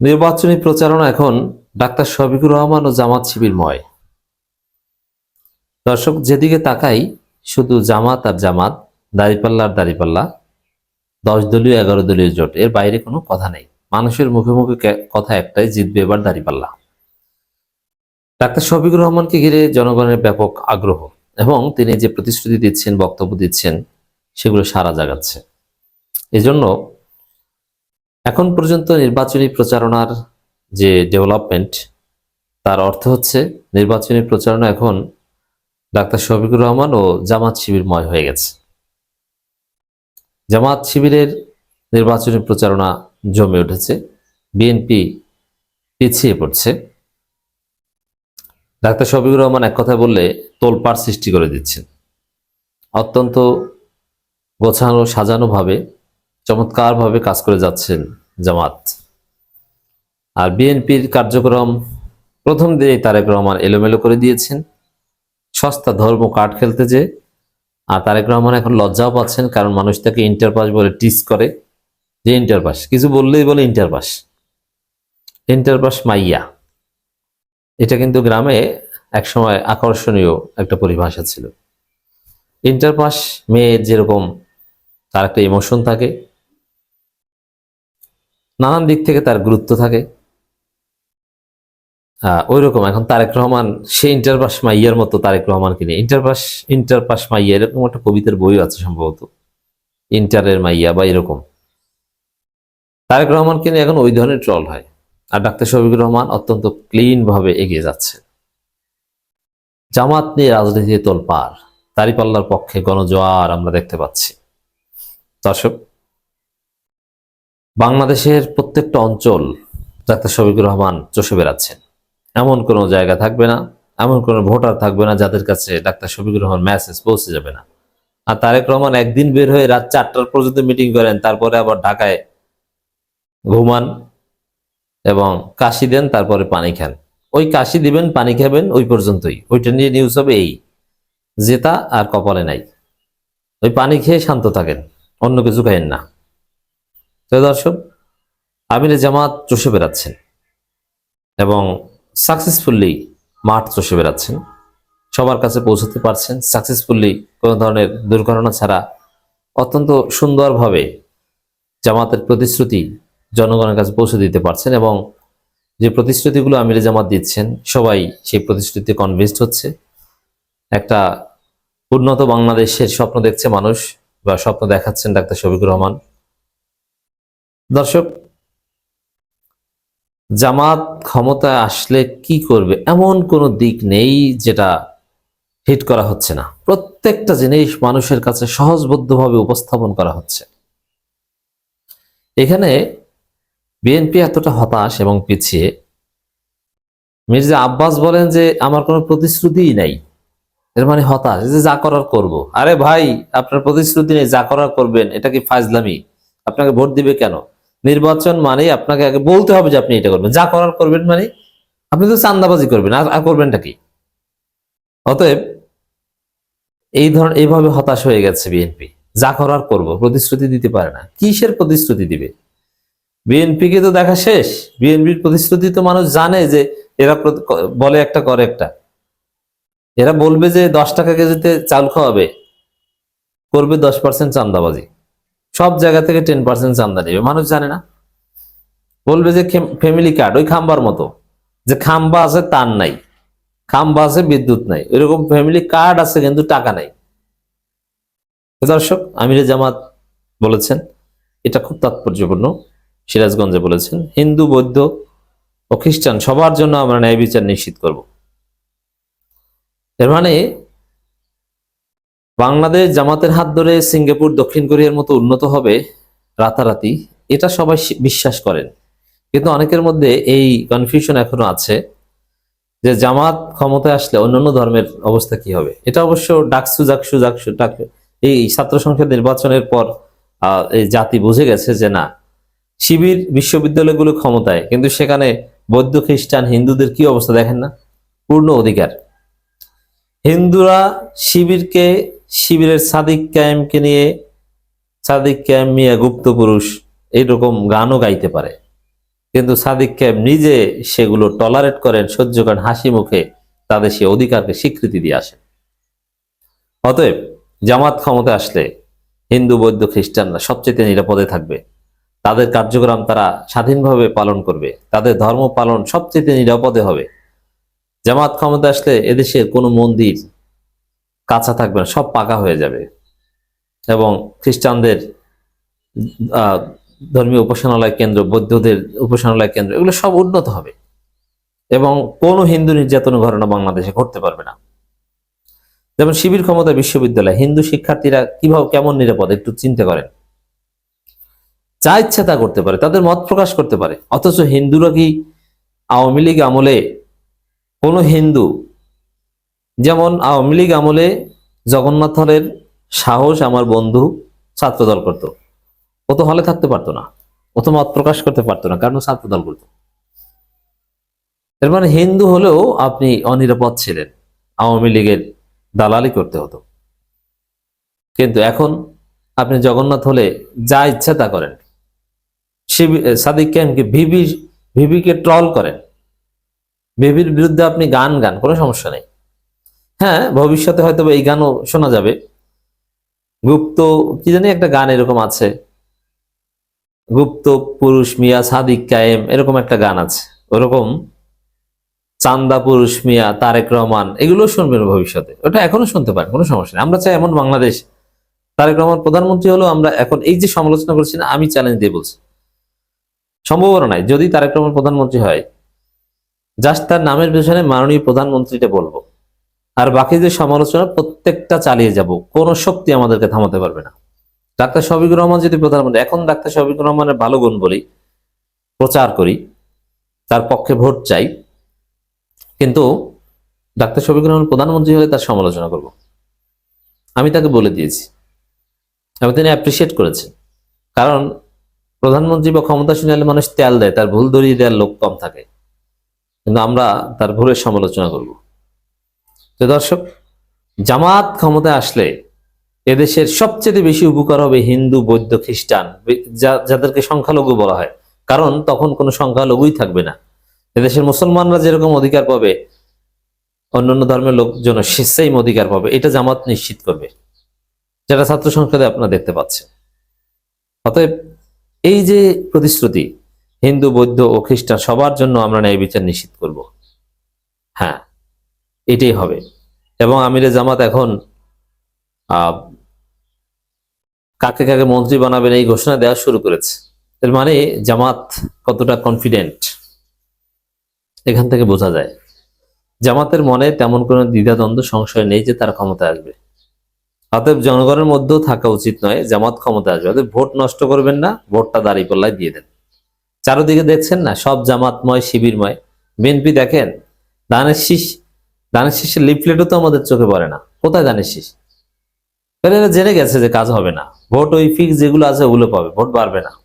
নির্বাচনী প্রচারণা এখন ডাক্তার শফিকুর রহমান ও জামাত শিবিরময়। দর্শক, যেদিকে তাকাই, শুধু জামাত আর জামাত, দাঁড়িপাল্লা আর দাঁড়িপাল্লা, দশ দলীয়, এগারো দলীয় জোট, এর বাইরে কোনো কথা নেই। মানুষের মুখে মুখে কথা একটাই, জিতবে এবার দাঁড়িপাল্লা। ডাক্তার শফিকুর রহমানকে ঘিরে জনগণের ব্যাপক আগ্রহ এবং তিনি যে প্রতিশ্রুতি দিচ্ছেন, বক্তব্য দিচ্ছেন, সেগুলো সারা জাগাচ্ছে। এজন্য এখন পর্যন্ত নির্বাচনী প্রচারণার যে ডেভেলপমেন্ট তার অর্থ হচ্ছে নির্বাচনী প্রচারণা এখন ডাক্তার শফিকুর রহমান ও জামাত শিবিরময় হয়ে গেছে। জামাত শিবিরের নির্বাচনী প্রচারণা জমে উঠেছে, বিএনপি পিছিয়ে পড়ছে। ডাক্তার শফিকুর রহমান এক কথা বললে তোলপাড় সৃষ্টি করে দিচ্ছেন। অত্যন্ত গোছানো সাজানোভাবে চমৎকারভাবে কাজ করে যাচ্ছেন জামাত। আর বিএনপির কার্যক্রম প্রথম দিনেই তারেক রহমান এলোমেলো করে দিয়েছেন। সস্তা ধর্ম কার্ড খেলতে যে, আর তারেক রহমান এখন লজ্জাও পাচ্ছেন, কারণ মানুষ তাকে ইন্টার পাস বলে টিস করে যে ইন্টার পাস কিছু বললেই বলে ইন্টার পাস ইন্টার পাস মাইয়া। এটা কিন্তু গ্রামে একসময় আকর্ষণীয় একটা পরিভাষা ছিল। ইন্টার পাস মেয়ের যেরকম তার একটা ইমোশন থাকে নানান দিক থেকে তার গুরুত্ব থাকে। ওই রকম এখন তারেক রহমান, সে ইন্টারপাস মাইয়ার মতো তারেক রহমানকে নিয়ে। ইন্টারপাস ইন্টারপাস মাইয়া এরকম একটা কবিতার বই আছে সম্ভবত। ইন্টারের মাইয়া বা এরকম। তারেক রহমানকে নিয়ে এখন ওই ধরনের ট্রল হয়। আর ডাক্তার শফিকুর রহমান অত্যন্ত ক্লিন ভাবে এগিয়ে যাচ্ছে। জামাত নিয়ে রাজনীতিতে তোলপার তারিপাল্লার পক্ষে গণজোয়ার আমরা দেখতে পাচ্ছি। দর্শক বাংলাদেশের প্রত্যেকটা অঞ্চল ডাক্তার শফিকুর রহমান চষে বেড়াচ্ছেন এমন কোনো জায়গা থাকবে না, এমন কোনো ভোটার থাকবে না যাদের কাছে ডাক্তার শফিকুর রহমান মেসেজ পৌঁছে যাবে না। আর তারেক রহমান একদিন বের হয়ে রাত চারটার পর্যন্ত মিটিং করেন, তারপরে আবার ঢাকায় ঘুমান এবং কাশি দেন, তারপরে পানি খান। ওই কাশি দিবেন, পানি খাবেন, ওই পর্যন্তই। ওইটা নিয়ে নিউজ হবে এই, জেতা আর কপালে নাই। ওই পানি খেয়ে শান্ত থাকেন, অন্য কিছু খাইন না। দর্শক, আমিরে জামাত চষে বেড়াচ্ছেন এবং সাকসেসফুলি মাঠ চষে বেড়াচ্ছেন। সবার কাছে পৌঁছতে পারছেন। সাকসেসফুলি কোনো ধরনের দুর্ঘটনা ছাড়া অত্যন্ত সুন্দরভাবে জামাতের প্রতিশ্রুতি জনগণের কাছে পৌঁছে দিতে পারছেন এবং যে প্রতিশ্রুতিগুলো আমিরে জামাত দিচ্ছেন, সবাই সেই প্রতিশ্রুতিতে কনভিন্সড হচ্ছে। একটা উন্নত বাংলাদেশের স্বপ্ন দেখছে মানুষ বা স্বপ্ন দেখাচ্ছেন ডাক্তার শফিকুর রহমান। দর্শক, জামাত ক্ষমতায় আসলে কি করবে? এমন কোনো দিক নেই যেটা হিট করা হচ্ছে না। প্রত্যেকটা জিনিস মানুষের কাছে সহজবদ্ধভাবে উপস্থাপন করা হচ্ছে। এখানে বিএনপি এতটা হতাশ এবং পিছিয়ে। মির্জা আব্বাস বলেন যে, আমার কোনো প্রতিশ্রুতিই নাই। এর মানে হতাশ। যে, যা করার করব। আরে ভাই, আপনার প্রতিশ্রুতি নেই, যা করার করবেন। এটা কি ফাজলামি? আপনাকে ভোট দিবে কেন? নির্বাচন মানে আপনাকে আগে বলতে হবে যে আপনি এটা করবেন। যা করার করবেন মানে আপনি তো চান্দাবাজি করবেন। আর করবেনটা কি? অতএব এই ধরনের, এইভাবে হতাশ হয়ে গেছে বিএনপি। যা করার করব, প্রতিশ্রুতি দিতে পারে না। কিসের প্রতিশ্রুতি দিবে? বিএনপিকে তো দেখা শেষ। বিএনপির প্রতিশ্রুতি তো মানুষ জানে যে এরা বলে একটা, করে একটা। এরা বলবে যে দশ টাকা কেজিতে চাল খাওয়াবে। করবে দশ পার্সেন্ট চান্দাবাজি। সব জায়গা থেকে টেন পার্সেন্ট চান্দা নেবে মানুষ জানে না। বলবে যে ফ্যামিলি কার্ড ওই খাম্বার মতো। যে খাম্বা আছে তার নাই। খাম্বা আছে, বিদ্যুৎ নাই। এরকম ফ্যামিলি কার্ড আছে, কিন্তু টাকা নাই। দর্শক, আমিরে জামাত বলেছেন, এটা খুব তাৎপর্যপূর্ণ। সিরাজগঞ্জে বলেছেন, হিন্দু, বৌদ্ধ ও খ্রিস্টান সবার জন্য আমরা ন্যায় বিচার নিশ্চিত করব। এর মানে বাংলাদেশ জামাতের হাত ধরে সিঙ্গাপুর, দক্ষিণ কোরিয়ার মতো উন্নত হবে রাতারাতি, এটা সবাই বিশ্বাস করেন। কিন্তু অনেকের মধ্যে এই কনফিউশন এখনও আছে যে জামাত ক্ষমতায় আসলে অন্যান্য ধর্মের অবস্থা কি হবে। এটা অবশ্য ডাকসু, জাকসু জাকসু, ডাক এই ছাত্র সংসদ নির্বাচনের পর এই জাতি বুঝে গেছে যে না, শিবির বিশ্ববিদ্যালয়গুলো ক্ষমতায়, কিন্তু সেখানে বৌদ্ধ খ্রিস্টান, হিন্দুদের কি অবস্থা দেখেন না? পূর্ণ অধিকার। হিন্দুরা শিবিরকে শিবিরের সাদিক ক্যাম্পকে নিয়ে সাদিক ক্যাম্প মিয়া গুপ্ত পুরুষ এইরকম গানও গাইতে পারে। কিন্তু সাদিক ক্যাব নিজে সেগুলো টলারেট করেন, সহ্য করেন, হাসি মুখে তাদের সে অধিকারকে স্বীকৃতি দিয়ে আসেন। অতএব জামাত ক্ষমতা আসলে হিন্দু, বৌদ্ধ, খ্রিস্টানরা সবচেয়ে নিরাপদে থাকবে। তাদের কার্যক্রম তারা স্বাধীনভাবে পালন করবে। তাদের ধর্ম পালন সবচেয়ে নিরাপদে হবে। জামাত ক্ষমতা আসলে এদেশের কোনো মন্দির কাঁচা থাকবে না, সব পাকা হয়ে যাবে। এবং খ্রিস্টানদের ধর্মীয় উপাসনালয় কেন্দ্র, বৌদ্ধদের উপাসনালয় কেন্দ্র, এগুলো সব উন্নত হবে। এবং কোনো হিন্দু নির্যাতন ঘটনা বাংলাদেশে ঘটতে পারবে না। যেমন শিবির ক্ষমতা বিশ্ববিদ্যালয়, হিন্দু শিক্ষার্থীরা কীভাবে, কেমন নিরাপদ, একটু চিন্তা করেন। যা ইচ্ছা তা করতে পারে, তাদের মত প্রকাশ করতে পারে। অথচ হিন্দুরা কি আওয়ামী লীগ আমলে কোনো হিন্দু যেমন আওয়ামী লীগ আমলে জগন্নাথ হলের সাহস আমার বন্ধু ছাত্রদল করত। ও তো হলে থাকতে পারতো না। ও তো মত প্রকাশ করতে পারতো না, কারণ ছাত্রদল করতো। এর মানে হিন্দু হলেও আপনি অনিরাপদ ছিলেন। আওয়ামী লীগের দালালি করতে হতো। কিন্তু এখন আপনি জগন্নাথ হলে যা ইচ্ছা তা করেন। সাদিক খানকে ভিবি, ভিবিকে ট্রল করেন। ভিবির বিরুদ্ধে আপনি গান গান, কোনো সমস্যা নেই। হ্যাঁ ভবিষ্যতে হয়তো এই গানও শোনা যাবে। গুপ্ত, কি জানি একটা গান এরকম আছে। গুপ্ত, পুরুষ, মিয়া, সাদিক, কায়েম, এরকম একটা গান আছে। ওরকম, চান্দা, পুরুষ, মিয়া, তারেক রহমান, এগুলো শুনবেন ভবিষ্যতে। ওটা এখনও শুনতে পারেন, কোনো সমস্যা নেই। আমরা চাই এমন বাংলাদেশ। তারেক রহমান প্রধানমন্ত্রী হলো আমরা এখন এই যে সমালোচনা করছি না, আমি চ্যালেঞ্জ দিয়ে বলছি। সম্ভাবনা নাই, যদি তারেক রহমান প্রধানমন্ত্রী হয়, জাস্ট তার নামের পেছনে মাননীয় প্রধানমন্ত্রীটা বলব। আর বাকি যে সমালোচনা, প্রত্যেকটা চালিয়ে যাব। কোনো শক্তি আমাদেরকে থামাতে পারবে না। ডাক্তার শফিকুর রহমান যদি প্রধানমন্ত্রী, এখন ডাক্তার শফিকুর রহমানের ভালো গুণ বলি, প্রচার করি, তার পক্ষে ভোট চাই, কিন্তু ডাক্তার শফিকুর রহমান প্রধানমন্ত্রী হলে তার সমালোচনা করব। আমি তাকে বলে দিয়েছি। এবং তিনি অ্যাপ্রিসিয়েট করেছেন। কারণ প্রধানমন্ত্রী বা ক্ষমতাসীন হলে মানুষ তেল দেয়, তার ভুল ধরিয়ে দেওয়ার লোক কম থাকে। কিন্তু আমরা তার ভুলের সমালোচনা করব। তো দর্শক, জামাত ক্ষমতায় আসলে এদেশের সবচেয়ে বেশি উপকার হবে হিন্দু, বৌদ্ধ, খ্রিস্টান যাদেরকে সংখ্যালঘু বলা হয়। কারণ তখন কোনো সংখ্যালঘুই থাকবে না। এদেশের মুসলমানরা যেরকম অধিকার পাবে, অন্যান্য ধর্মের লোকজন সেম অধিকার পাবে। এটা জামাত নিশ্চিত করবে। যেটা ছাত্র সংসদে আপনারা দেখতে পাচ্ছেন। অতএব এই যে প্রতিশ্রুতি, হিন্দু, বৌদ্ধ ও খ্রিস্টান, সবার জন্য আমরা ন্যায় বিচার নিশ্চিত করব। হ্যাঁ। এটাই হবে। এবং আমিরে জামাত এখন কাকে কাকে মন্ত্রী বানাবেন এই ঘোষণা দেওয়া শুরু করেছে। এর মানে জামাত কতটা কনফিডেন্ট এখান থেকে বোঝা যায়। জামাতের মনে তেমন কোনো দ্বিধাদ্বন্দ্ব, সংশয় নেই যে তার ক্ষমতা আসবে। অতএব জনগণের মধ্যেও থাকা উচিত নয় জামাত ক্ষমতা আসবে। অতএব ভোট নষ্ট করবেন না, ভোটটা দাঁড়িয়ে পাল্লায় দিয়ে দেন। চারোদিকে দেখছেন না, সব জামাতময়, শিবিরময়। বিএনপি দেখেন দানের শীষ দানের শীষের লিফলেটও তো আমাদের চোখে পড়ে না। কোথায় দানের শীষ? এরা জেনে গেছে যে কাজ হবে না। ভোট ওই ফিক্স যেগুলো আছে ওগুলো পাবে, ভোট বাড়বে না।